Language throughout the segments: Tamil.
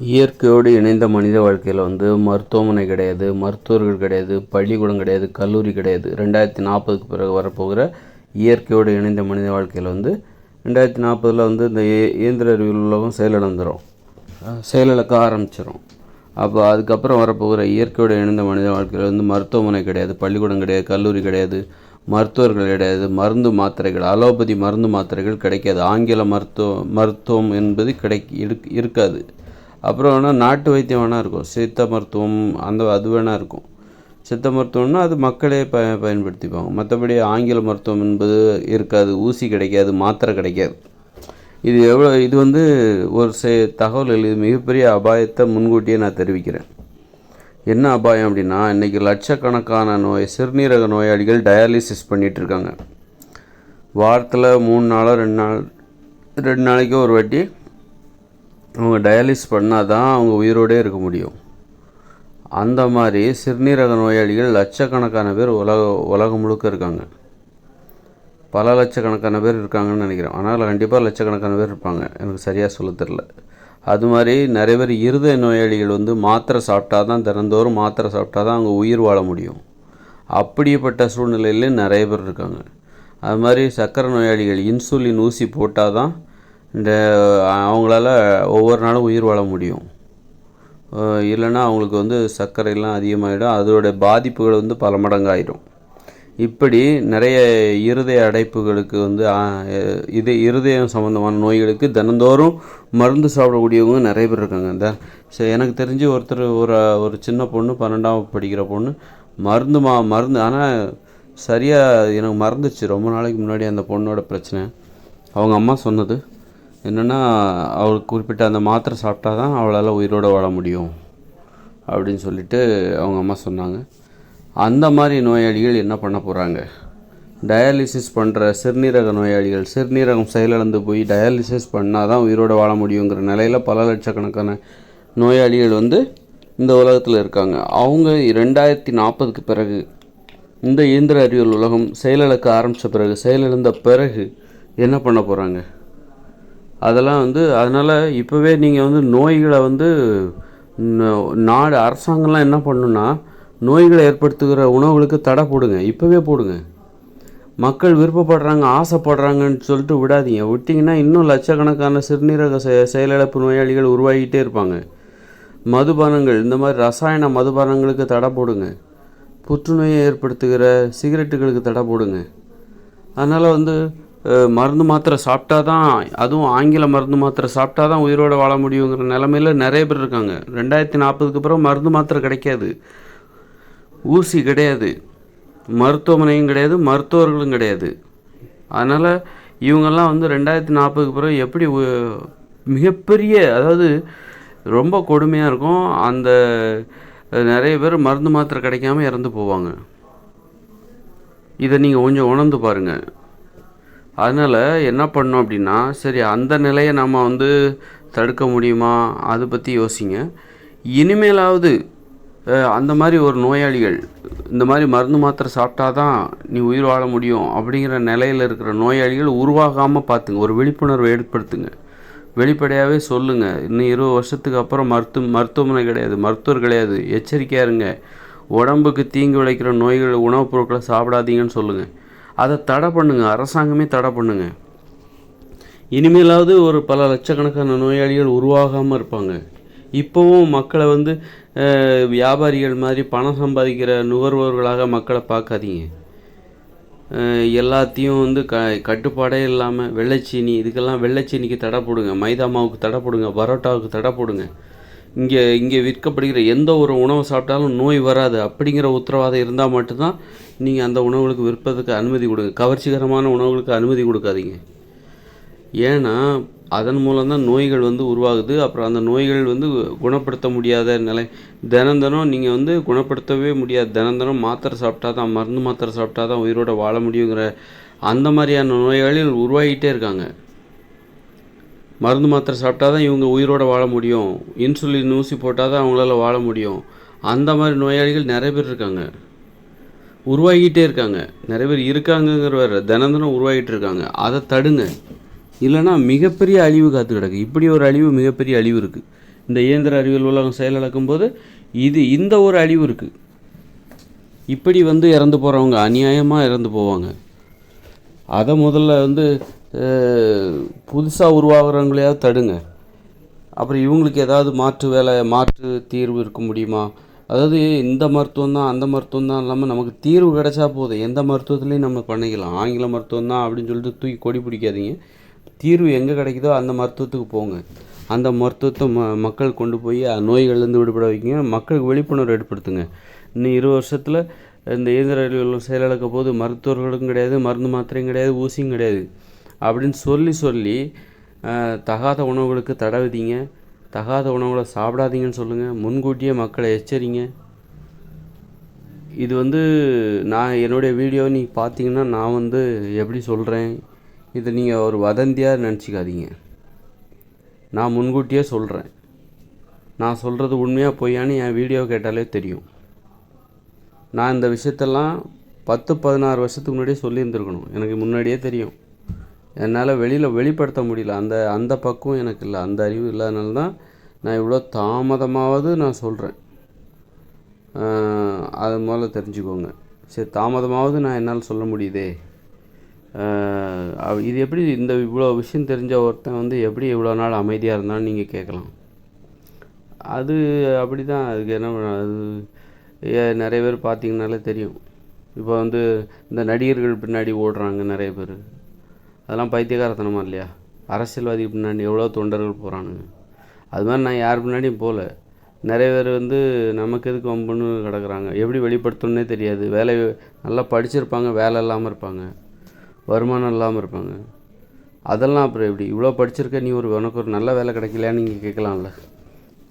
இயற்கையோடு இணைந்த மனித வாழ்க்கையில் வந்து மருத்துவமனை கிடையாது மருத்துவர்கள் கிடையாது பள்ளிக்கூடம் கிடையாது கல்லூரி கிடையாது. ரெண்டாயிரத்தி நாற்பதுக்கு பிறகு வரப்போகிற இயற்கையோடு இணைந்த மனித வாழ்க்கையில் வந்து ரெண்டாயிரத்தி நாற்பதில் வந்து இந்த இயந்திர அறிவியல் உலகம் செயலிழந்துடும் செயலிழக்க ஆரம்பிச்சிடும் அப்போ அதுக்கப்புறம் வரப்போகிற இயற்கையோடு இணைந்த மனித வாழ்க்கையில் வந்து மருத்துவமனை கிடையாது பள்ளிக்கூடம் கிடையாது கல்லூரி கிடையாது மருத்துவர்கள் கிடையாது மருந்து மாத்திரைகள் அலோபதி மருந்து மாத்திரைகள் கிடைக்காது. ஆங்கில மருத்துவ மருத்துவம் என்பது கிடை இருக் இருக்காது. அப்புறம் வேணால் நாட்டு வைத்தியம் வேணால் இருக்கும். சித்த மருத்துவம் அந்த அது வேணால் இருக்கும். சித்த மருத்துவம்னா அது மக்களே ப பயன்படுத்திப்பாங்க. மற்றபடி ஆங்கில மருத்துவம் என்பது இருக்காது. ஊசி கிடைக்காது மாத்திரை கிடைக்காது. இது எவ்வளோ இது வந்து ஒரு சே தகவல் இது மிகப்பெரிய அபாயத்தை முன்கூட்டியே நான் தெரிவிக்கிறேன். என்ன அபாயம் அப்படின்னா இன்றைக்கி லட்சக்கணக்கான நோய் சிறுநீரக நோயாளிகள் டயாலிசிஸ் பண்ணிகிட்ருக்காங்க இருக்காங்க. வாரத்தில் மூணு நாளோ ரெண்டு நாள் ரெண்டு நாளைக்கு ஒரு வாட்டி அவங்க டயாலிஸ் பண்ணால் தான் அவங்க உயிரோடே இருக்க முடியும். அந்த மாதிரி சிறுநீரக நோயாளிகள் லட்சக்கணக்கான பேர் உலக உலகம் முழுக்க இருக்காங்க. பல லட்சக்கணக்கான பேர் இருக்காங்கன்னு நினைக்கிறேன். ஆனால் கண்டிப்பாக லட்சக்கணக்கான பேர் இருப்பாங்க. எனக்கு சரியாக சொல்ல தெரில அது மாதிரி நிறைய பேர் இருதய நோயாளிகள் வந்து மாத்திரை சாப்பிட்டா தான் தினந்தோறும் மாத்திரை சாப்பிட்டா தான் அவங்க உயிர் வாழ முடியும். அப்படிப்பட்ட சூழ்நிலையிலே நிறைய பேர் இருக்காங்க. அது மாதிரி சர்க்கரை நோயாளிகள் இன்சுலின் ஊசி போட்டால் தான் இந்த அவங்களால ஒவ்வொரு நாளும் உயிர் வாழ முடியும். இல்லைன்னா அவங்களுக்கு வந்து சர்க்கரைலாம் அதிகமாகிடும் அதோட பாதிப்புகள் வந்து பல மடங்காயிடும் இப்படி நிறைய இருதய அடைப்புகளுக்கு வந்து இது இருதயம் சம்மந்தமான நோய்களுக்கு தினந்தோறும் மருந்து சாப்பிடக்கூடியவங்க நிறைய பேர் இருக்காங்க. இந்த எனக்கு தெரிஞ்சு ஒருத்தர் ஒரு ஒரு சின்ன பொண்ணு பன்னெண்டாம் படிக்கிற பொண்ணு மருந்து மா மருந்து ஆனால் சரியாக எனக்கு மறந்துச்சு. ரொம்ப நாளைக்கு முன்னாடி அந்த பொண்ணோட பிரச்சனை. அவங்க அம்மா சொன்னது என்னென்னா அவளுக்கு குறிப்பிட்ட அந்த மாத்திரை சாப்பிட்டா தான் அவளால் உயிரோடு வாழ முடியும் அப்படின்னு சொல்லிட்டு அவங்க அம்மா சொன்னாங்க. அந்த மாதிரி நோயாளிகள் என்ன பண்ண போகிறாங்க டயாலிசிஸ் பண்ணுற சிறுநீரக நோயாளிகள் சிறுநீரகம் செயலிழந்து போய் டயாலிசிஸ் பண்ணால் தான் உயிரோடு வாழ முடியுங்கிற நிலையில் பல லட்சக்கணக்கான நோயாளிகள் வந்து இந்த உலகத்தில் இருக்காங்க. அவங்க ரெண்டாயிரத்தி நாற்பதுக்கு பிறகு இந்த இயந்திர அறிவியல் உலகம் செயலிழக்க ஆரம்பித்த பிறகு செயலிழந்த பிறகு என்ன பண்ண போகிறாங்க அதெல்லாம் வந்து அதனால் இப்போவே நீங்கள் வந்து நோய்களை வந்து நாடு அரசாங்கம்லாம் என்ன பண்ணுன்னா நோய்களை ஏற்படுத்துகிற உணவுகளுக்கு தடை போடுங்க. இப்போவே போடுங்க. மக்கள் விருப்பப்படுறாங்க ஆசைப்படுறாங்கன்னு சொல்லிட்டு விடாதீங்க. விட்டிங்கன்னா இன்னும் லட்சக்கணக்கான சிறுநீரக செ செயலிழப்பு நோயாளிகள் உருவாகிட்டே இருப்பாங்க. மதுபானங்கள் இந்த மாதிரி ரசாயன மதுபானங்களுக்கு தடை போடுங்க. புற்றுநோயை ஏற்படுத்துகிற சிகரெட்டுகளுக்கு தடை போடுங்க. அதனால் வந்து மருந்து மாத்திரை சாப்பிட்டா தான் அதுவும் ஆங்கில மருந்து மாத்திரை சாப்பிட்டா தான் உயிரோடு வாழ முடியுங்கிற நிலமையில நிறைய பேர் இருக்காங்க. ரெண்டாயிரத்தி நாற்பதுக்கு அப்புறம் மருந்து மாத்திரை கிடைக்காது. ஊசி கிடையாது. மருத்துவமனையும் கிடையாது மருத்துவர்களும் கிடையாது. அதனால் இவங்கெல்லாம் வந்து ரெண்டாயிரத்தி நாற்பதுக்கு பிறகு எப்படி உ- மிகப்பெரிய அதாவது ரொம்ப கொடுமையாக இருக்கும். அந்த நிறைய பேர் மருந்து மாத்திரை கிடைக்காம இறந்து போவாங்க. இதை நீங்கள் கொஞ்சம் உணர்ந்து பாருங்கள் அதனால் என்ன பண்ணோம் அப்படின்னா சரி அந்த நிலையை நம்ம வந்து தடுக்க முடியுமா? அதை பற்றி யோசிங்க. இனிமேலாவது அந்த மாதிரி ஒரு நோயாளிகள் இந்த மாதிரி மருந்து மாத்திரை சாப்பிட்டா தான் நீ உயிர் வாழ முடியும் அப்படிங்கிற நிலையில் இருக்கிற நோயாளிகள் உருவாகாமல் பார்த்துங்க. ஒரு விழிப்புணர்வை ஏற்படுத்துங்க. வெளிப்படையாகவே சொல்லுங்கள் இன்னும் இருபது வருஷத்துக்கு அப்புறம் மருத்துவ மருத்துவமனை கிடையாது மருத்துவர் கிடையாது. எச்சரிக்கையாக இருங்க. உடம்புக்கு தீங்கு விளைக்கிற நோய்கள் உணவுப் பொருட்களை சாப்பிடாதீங்கன்னு சொல்லுங்கள் அதை தடை பண்ணுங்கள் அரசாங்கமே தடை பண்ணுங்கள் இனிமேலாவது ஒரு பல லட்சக்கணக்கான நோயாளிகள் உருவாகாமல் இருப்பாங்க. இப்போவும் மக்களை வந்து வியாபாரிகள் மாதிரி பணம் சம்பாதிக்கிற நுகர்வோர்களாக மக்களை பார்க்காதீங்க. எல்லாத்தையும் வந்து க கட்டுப்பாடே இல்லாமல் வெள்ளைச்சீனி இதுக்கெல்லாம் வெள்ளைச்சீனிக்கு தடை போடுங்க மைதா மாவுக்கு தடை போடுங்க பரோட்டாவுக்கு தடை போடுங்க. இங்கே இங்கே விற்கப்படுகிற எந்த ஒரு உணவு சாப்பிட்டாலும் நோய் வராது. அப்படிங்கிற உத்தரவாதம் இருந்தால் மட்டும்தான் நீங்கள் அந்த உணவுகளுக்கு விற்பதற்கு அனுமதி கொடுங்க. கவர்ச்சிகரமான உணவுகளுக்கு அனுமதி கொடுக்காதீங்க. ஏன்னா அதன் மூலம் தான் நோய்கள் வந்து உருவாகுது. அப்புறம் அந்த நோய்கள் வந்து குணப்படுத்த முடியாத நிலை. தினம் தினம் நீங்கள் வந்து குணப்படுத்தவே முடியாது. தினம் தினம் மாத்திரை சாப்பிட்டா தான் மருந்து மாத்திரை சாப்பிட்டா தான் உயிரோட வாழ முடியுங்கிற அந்த மாதிரியான நோயாளிகள் உருவாகிட்டே இருக்காங்க. மருந்து மாத்திரை சாப்பிட்டா தான் இவங்க உயிரோட வாழ முடியும். இன்சுலின் ஊசி போட்டால் தான் அவங்களால வாழ முடியும். அந்த மாதிரி நோயாளிகள் நிறைய பேர் இருக்காங்க. உருவாகிட்டே இருக்காங்க. நிறைய பேர் இருக்காங்கங்கிற வேற தினம் தினம் உருவாகிட்டு இருக்காங்க. அதை தடுங்க. இல்லைன்னா மிகப்பெரிய அழிவு காத்து கிடக்கு. இப்படி ஒரு அழிவு மிகப்பெரிய அழிவு இருக்குது இந்த இயந்திர அறிவியல் உலகம் செயலிழக்கும் போது இது இந்த ஒரு அழிவு இருக்குது இப்படி வந்து இறந்து போகிறவங்க அநியாயமாக இறந்து போவாங்க. அதை முதல்ல வந்து புதுசாக உருவாகிறவங்களையாவது தடுங்க. அப்புறம் இவங்களுக்கு ஏதாவது மாற்று வேலை மாற்று தீர்வு இருக்க முடியுமா? அதாவது இந்த மருத்துவம் தான் அந்த மருத்துவம் தான் இல்லாமல் நமக்கு தீர்வு கிடைச்சா போதும். எந்த மருத்துவத்துலேயும் நம்ம பண்ணிக்கலாம். ஆங்கில மருத்துவம் தான் அப்படின்னு சொல்லிட்டு தூக்கி கொடி பிடிக்காதீங்க. தீர்வு எங்கே கிடைக்குதோ அந்த மருத்துவத்துக்கு போங்க. அந்த மருத்துவத்தை ம மக்கள் கொண்டு போய் நோய்கள்லேருந்து விடுபட வைக்கிங்க. மக்களுக்கு விழிப்புணர்வு ஏற்படுத்துங்க. இன்னும் இரு வருஷத்தில் இந்த இயந்திர செயலிழக்க போது மருத்துவர்களும் கிடையாது மருந்து மாத்திரையும் கிடையாது ஊசியும் கிடையாது. அப்படின்னு சொல்லி சொல்லி தகாத உணவுகளுக்கு தடை விதிங்க. தகாத உணவுகளை சாப்பிடாதீங்கன்னு சொல்லுங்கள் முன்கூட்டியே மக்களை எச்சரிங்க. இது வந்து நான் என்னுடைய வீடியோ நீங்கள் பார்த்தீங்கன்னா நான் வந்து எப்படி சொல்கிறேன் இதை நீங்கள் ஒரு வதந்தியாக நினச்சிக்காதீங்க. நான் முன்கூட்டியே சொல்கிறேன் நான் சொல்கிறது உண்மையாக பொய்யான்னு என் வீடியோ கேட்டாலே தெரியும். நான் இந்த விஷயத்தெல்லாம் பத்து பதினாறு வருஷத்துக்கு முன்னாடியே சொல்லியிருந்துருக்கணும். எனக்கு முன்னாடியே தெரியும். என்னால் வெளியில் வெளிப்படுத்த முடியல. அந்த அந்த பக்குவம் எனக்கு இல்லை. அந்த அறிவு இல்லாதனால தான் நான் இவ்வளோ தாமதமாவது நான் சொல்கிறேன் அது முதல்ல தெரிஞ்சுக்கோங்க. சரி தாமதமாவது நான் என்னால் சொல்ல முடியுதே? இது எப்படி இந்த இவ்வளோ விஷயம் தெரிஞ்ச ஒருத்தன் வந்து எப்படி இவ்வளோ நாள் அமைதியாக இருந்தான்னு நீங்கள் கேட்கலாம். அது அப்படி தான் அதுக்கு என்ன அது நிறைய பேர் பார்த்தீங்கனாலே தெரியும். இப்போ வந்து இந்த நடிகர்கள் பின்னாடி ஓடுறாங்க நிறைய பேர். அதெல்லாம் பைத்தியகாரத்தனமா இல்லையா? அரசியல்வாதிக்கு பின்னாடி எவ்வளோ தொண்டர்கள் போகிறானுங்க அது மாதிரி நான் யார் பின்னாடியும் போகல. நிறைய பேர் வந்து நமக்கு எதுக்கு வம்புன்னு கிடக்குறாங்க. எப்படி வெளிப்படுத்தணுன்னே தெரியாது. வேலை நல்லா படிச்சிருப்பாங்க வேலை இல்லாமல் இருப்பாங்க. வருமானம் இல்லாமல் இருப்பாங்க. அதெல்லாம் அப்புறம் எப்படி? இவ்வளோ படிச்சிருக்க நீ ஒரு உனக்கு ஒரு நல்ல வேலை கிடைக்கலையான்னு நீங்கள் கேட்கலாம்ல.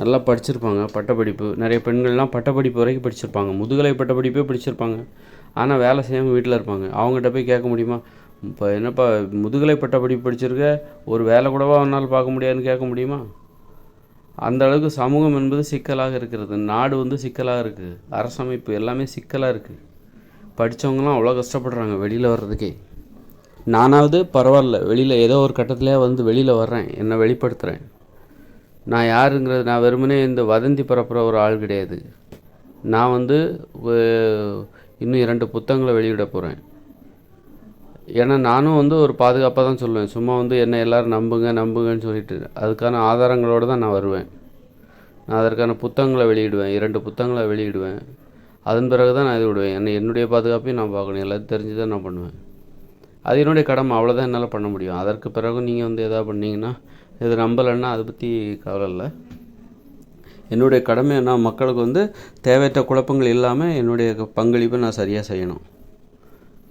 நல்லா படிச்சிருப்பாங்க பட்டப்படிப்பு. நிறைய பெண்கள்லாம் பட்டப்படிப்பு வரைக்கும் படிச்சிருப்பாங்க. முதுகலை பட்டப்படிப்பே படிச்சிருப்பாங்க. ஆனால் வேலை செய்யாமல் வீட்டில் இருப்பாங்க. அவங்ககிட்ட போய் கேட்க முடியுமா? இப்போ என்னப்பா முதுகலை பட்டப்படி படிச்சிருக்க ஒரு வேலை கூடவா அவனால் பார்க்க முடியாதுன்னு கேட்க முடியுமா? அந்த அளவுக்கு சமூகம் என்பது சிக்கலாக இருக்கிறது. நாடு வந்து சிக்கலாக இருக்குது அரசமைப்பு எல்லாமே சிக்கலாக இருக்குது படித்தவங்களாம் அவ்வளோ கஷ்டப்படுறாங்க வெளியில் வர்றதுக்கே. நானாவது பரவாயில்ல வெளியில் ஏதோ ஒரு கட்டத்திலே வந்து வெளியில் வர்றேன். என்னை வெளிப்படுத்துகிறேன் நான் யாருங்கிறது நான் வெறுமனே இந்த வதந்தி பரப்புகிற ஒரு ஆள் கிடையாது. நான் வந்து இன்னும் இரண்டு புத்தகங்களை வெளியிட போகிறேன் ஏன்னா நானும் வந்து ஒரு பாதுகாப்பாக தான் சொல்லுவேன். சும்மா வந்து என்னை எல்லோரும் நம்புங்க நம்புங்கன்னு சொல்லிட்டு அதுக்கான ஆதாரங்களோடு தான் நான் வருவேன். நான் அதற்கான புத்தகங்களை வெளியிடுவேன். இரண்டு புத்தகங்களை வெளியிடுவேன். அதன் பிறகு தான் நான் இது விடுவேன். என்னை என்னுடைய பாதுகாப்பையும் நான் பார்க்கணும். எல்லாத்தையும் தெரிஞ்சு தான் நான் பண்ணுவேன். அது என்னுடைய கடமை. அவ்வளோதான் என்னால் பண்ண முடியும். அதற்கு பிறகு நீங்கள் வந்து எதாவது பண்ணிங்கன்னா இது நம்பலைன்னா அதை பற்றி கவலை இல்லை. என்னுடைய கடமை நான் மக்களுக்கு வந்து தேவையற்ற குழப்பங்கள் இல்லாமல் என்னுடைய பங்களிப்பை நான் சரியாக செய்யணும்.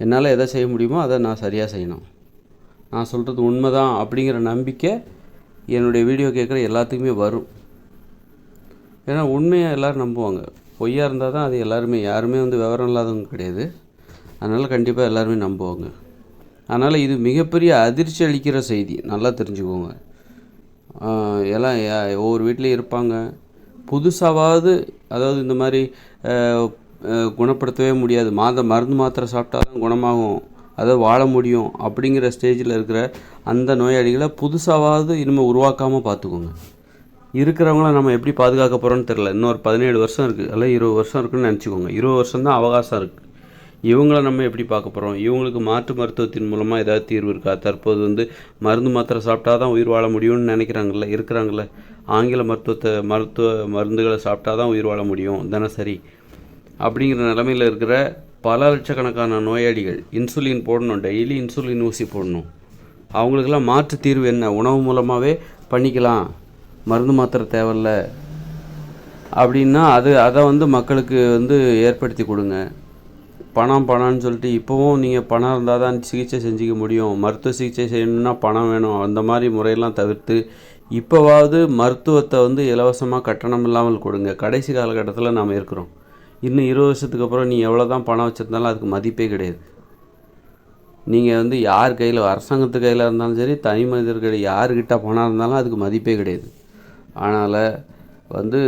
என்னால் எதை செய்ய முடியுமோ அதை நான் சரியாக செய்யணும். நான் சொல்கிறது உண்மை தான் அப்படிங்கிற நம்பிக்கை என்னுடைய வீடியோ கேட்குற எல்லாத்துக்குமே வரும். ஏன்னா உண்மையை எல்லோரும் நம்புவாங்க. பொய்யாக இருந்தால் தான் அது எல்லாருமே யாருமே வந்து விவரம் இல்லாதவங்க கிடையாது. அதனால் கண்டிப்பாக எல்லாருமே நம்புவாங்க. அதனால் இது மிகப்பெரிய அதிர்ச்சி அளிக்கிற செய்தி. நல்லா தெரிஞ்சுக்கோங்க. எல்லாம் ஒவ்வொரு வீட்லேயும் இருப்பாங்க. புதுசாவது அதாவது இந்த மாதிரி குணப்படுத்தவே முடியாது. மாத மருந்து மாத்திரை சாப்பிட்டா தான் குணமாகும். அதாவது வாழ முடியும் அப்படிங்கிற ஸ்டேஜில் இருக்கிற அந்த நோயாளிகளை புதுசாவது இனிமேல் உருவாக்காமல் பார்த்துக்கோங்க. இருக்கிறவங்கள நம்ம எப்படி பாதுகாக்க போகிறோன்னு தெரில இன்னொரு பதினேழு வருஷம் இருக்குது அல்ல இருபது வருஷம் இருக்குன்னு நினச்சிக்கோங்க. இருபது வருஷம் தான் அவகாசம் இருக்குது இவங்கள நம்ம எப்படி பார்க்க போகிறோம் இவங்களுக்கு மாற்று மருத்துவத்தின் மூலமாக ஏதாவது தீர்வு இருக்கா? தற்போது வந்து மருந்து மாத்திரை சாப்பிட்டா தான் உயிர் வாழ முடியும்னு நினைக்கிறாங்கல்ல இருக்கிறாங்கள ஆங்கில மருத்துவத்தை மருத்துவ மருந்துகளை சாப்பிட்டா தான் உயிர் வாழ முடியும். தினசரி. அப்படிங்கிற நிலமையில் இருக்கிற பல லட்சக்கணக்கான நோயாளிகள் இன்சுலின் போடணும் டெய்லி இன்சுலின் ஊசி போடணும். அவங்களுக்கெல்லாம் மாற்று தீர்வு என்ன? உணவு மூலமாகவே பண்ணிக்கலாம். மருந்து மாத்திரை தேவையில்ல. அப்படின்னா அது அதை வந்து மக்களுக்கு வந்து ஏற்படுத்தி கொடுங்க. பணம் பணம்னு சொல்லிட்டு இப்போவும் நீங்கள் பணம் இருந்தால் தான் சிகிச்சை செஞ்சுக்க முடியும். மருத்துவ சிகிச்சை செய்யணுன்னா பணம் வேணும். அந்த மாதிரி முறையெல்லாம் தவிர்த்து இப்போவாவது மருத்துவத்தை வந்து இலவசமாக கட்டணம் இல்லாமல் கொடுங்க. கடைசி காலகட்டத்தில் நாம் இருக்கிறோம். இன்னும் இருபது வருஷத்துக்கு அப்புறம் நீ எவ்வளோ தான் பணம் வச்சுருந்தாலும் அதுக்கு மதிப்பே கிடையாது. நீங்கள் வந்து யார் கையில் அரசாங்கத்து கையில் இருந்தாலும் சரி தனி மனிதர்கள் யார்கிட்ட பணம் இருந்தாலும் அதுக்கு மதிப்பே கிடையாது. அதனால் வந்து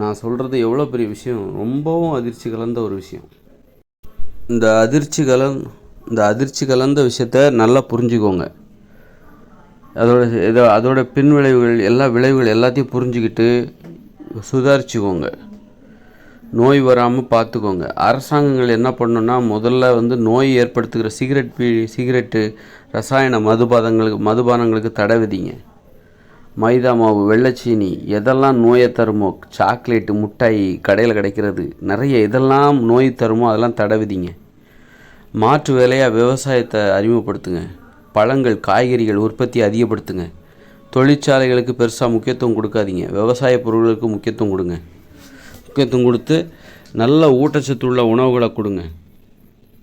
நான் சொல்கிறது எவ்வளோ பெரிய விஷயம் ரொம்பவும் அதிர்ச்சி கலந்த ஒரு விஷயம். இந்த அதிர்ச்சி கலந் இந்த அதிர்ச்சி கலந்த விஷயத்த நல்லா புரிஞ்சுக்கோங்க. அதோட இதோ அதோட பின் விளைவுகள் எல்லா விளைவுகள் எல்லாத்தையும் புரிஞ்சுக்கிட்டு சுதாரிச்சுக்கோங்க. நோய் வராமல் பார்த்துக்கோங்க அரசாங்கங்கள் என்ன பண்ணுன்னா முதல்ல வந்து நோய் ஏற்படுத்துகிற சிகரெட் பீ சிகரெட்டு ரசாயன மதுபானங்களுக்கு மதுபானங்களுக்கு தடை விதிங்க. மைதா மாவு வெள்ளைச்சீனி எதெல்லாம் நோயை தருமோ சாக்லேட்டு முட்டாய் கடையில் கிடைக்கிறது நிறைய இதெல்லாம் நோய் தருமோ அதெல்லாம் தடை விதிங்க. மாற்று வேலையாக விவசாயத்தை அறிமுகப்படுத்துங்க. பழங்கள் காய்கறிகள் உற்பத்தி அதிகப்படுத்துங்க. தொழிற்சாலைகளுக்கு பெருசாக முக்கியத்துவம் கொடுக்காதீங்க. விவசாய பொருட்களுக்கு முக்கியத்துவம் கொடுங்க. முக்கியத்துவம் கொடுத்து நல்ல ஊட்டச்சத்துள்ள உணவுகளை கொடுங்க.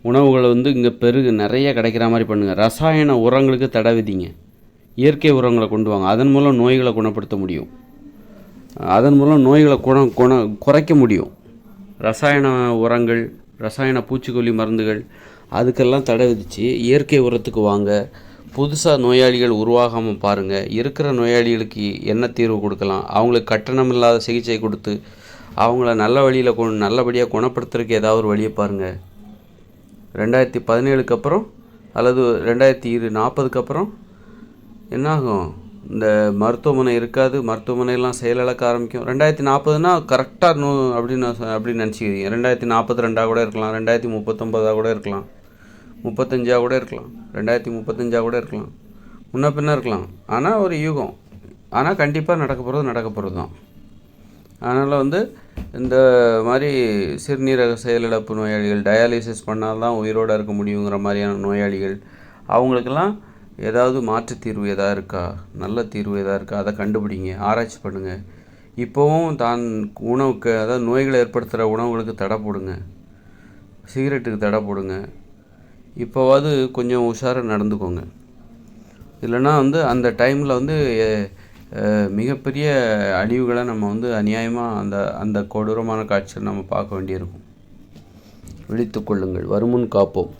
உணவுகளை வந்து இங்கே பெருகு நிறைய கிடைக்கிற மாதிரி பண்ணுங்கள் ரசாயன உரங்களுக்கு தடை விதிங்க. இயற்கை உரங்களை கொண்டு வாங்க. அதன் மூலம் நோய்களை குணப்படுத்த முடியும். அதன் மூலம் நோய்களை குண குண குறைக்க முடியும். ரசாயன உரங்கள் ரசாயன பூச்சிக்கொல்லி மருந்துகள் அதுக்கெல்லாம் தடை விதித்து இயற்கை உரத்துக்கு வாங்க. புதுசாக நோயாளிகள் உருவாகாமல் பாருங்கள் இருக்கிற நோயாளிகளுக்கு என்ன தீர்வு கொடுக்கலாம்? அவங்களுக்கு கட்டணம் இல்லாத சிகிச்சை கொடுத்து அவங்கள நல்ல வழியில் கொண் நல்லபடியாக குணப்படுத்துறதுக்கு ஏதாவது ஒரு வழியை பாருங்கள் ரெண்டாயிரத்தி பதினேழுக்கு அப்புறம் அல்லது ரெண்டாயிரத்தி இரு நாற்பதுக்கு அப்புறம் என்னாகும்? இந்த மருத்துவமனை இருக்காது மருத்துவமனையெல்லாம் செயலிழக்க ஆரம்பிக்கும். ரெண்டாயிரத்தி நாற்பதுனா கரெக்டாக நூ அப்படின்னு நான் அப்படின்னு நினச்சிக்கிறீங்க. ரெண்டாயிரத்தி நாற்பத்தி ரெண்டாக கூட இருக்கலாம் ரெண்டாயிரத்தி முப்பத்தொம்பதாக கூட இருக்கலாம் முப்பத்தஞ்சாக கூட இருக்கலாம் ரெண்டாயிரத்தி முப்பத்தஞ்சாக கூட இருக்கலாம். முன்ன பின்ன இருக்கலாம். ஆனால் ஒரு யுகம். ஆனால் கண்டிப்பாக நடக்க போகிறது நடக்க போகிறது தான் அதனால் வந்து இந்த மாதிரி சிறுநீரக செயலிழப்பு நோயாளிகள் டயாலிசிஸ் பண்ணால் தான் உயிரோடு இருக்க முடியுங்கிற மாதிரியான நோயாளிகள் அவங்களுக்கெல்லாம் ஏதாவது மாற்று தீர்வு எதாவது இருக்கா? நல்ல தீர்வு எதாக இருக்கா? அதை கண்டுபிடிங்க ஆராய்ச்சி பண்ணுங்கள் இப்போவும் தான் உணவுக்கு அதாவது நோய்களை ஏற்படுத்துகிற உணவுகளுக்கு தடை போடுங்க. சிகரெட்டுக்கு தடை போடுங்க. இப்போவாது கொஞ்சம் உஷாராக நடந்துக்கோங்க. இல்லைன்னா வந்து அந்த டைமில் வந்து மிகப்பெரிய அழிவுகளை நம்ம வந்து அநியாயமாக அந்த அந்த கொடூரமான காட்சியை நம்ம பார்க்க வேண்டியிருக்கும். விழித்துக்கொள்ளுங்கள் வருமுன் காப்போம்.